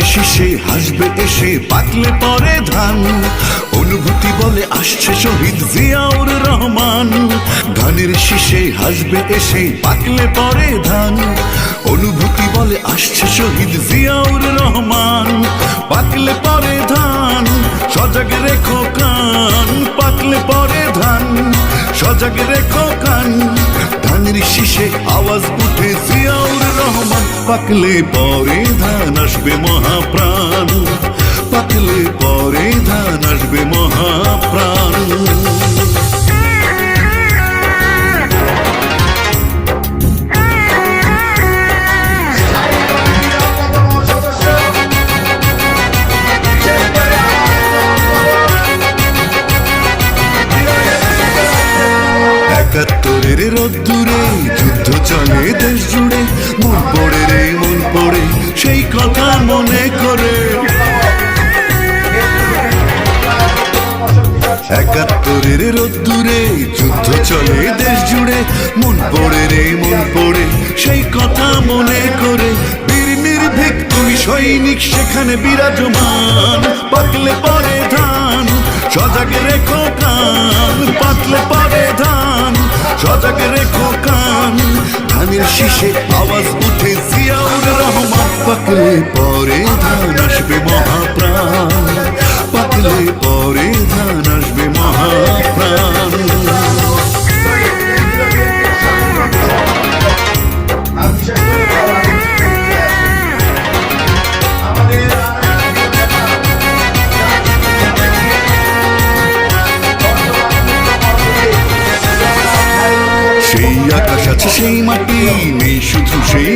শীষে হাসবে এসে পাকলে পরে ধান। অনুভূতি বলে, আসছে শহীদ জিয়াউর রহমান। ধানের শীষে হাসবে এসে পাকলে পরে ধান। অনুভূতি বলে, আসছে শহীদ জিয়াউর রহমান। পাকলে পরে ধান, সজাগ রেখো কান। পাকলে পরে ধান, সজাগ রেখো কান। ধানের শীষে আওয়াজ উঠে পাকলে পরে ধান আসবে মহাপ্রাণ। একাত্তরের রোদ্দুরে, যুদ্ধ চলে দেশ জুড়ে মন পড়ে রে, মন পড়ে, সেই কথা মনে করে। একাত্তরের রোদ্দুরে, যুদ্ধ চলে দেশ জুড়ে মন পড়ে রে, মন পড়ে, সেই কথা মনে করে। বীর নির্ভীক, তুমি সৈনিক, সেখানে বিরাজমান, পাকলে পরে ধান, সজাগ রেখো কান শীষে আওয়াজ উঠে জিয়াউর রহমান। পাকলে পরে ধান আসবে মহাপ্রাণ পাকলে পরে সেই মাটি নেই শুধু সেই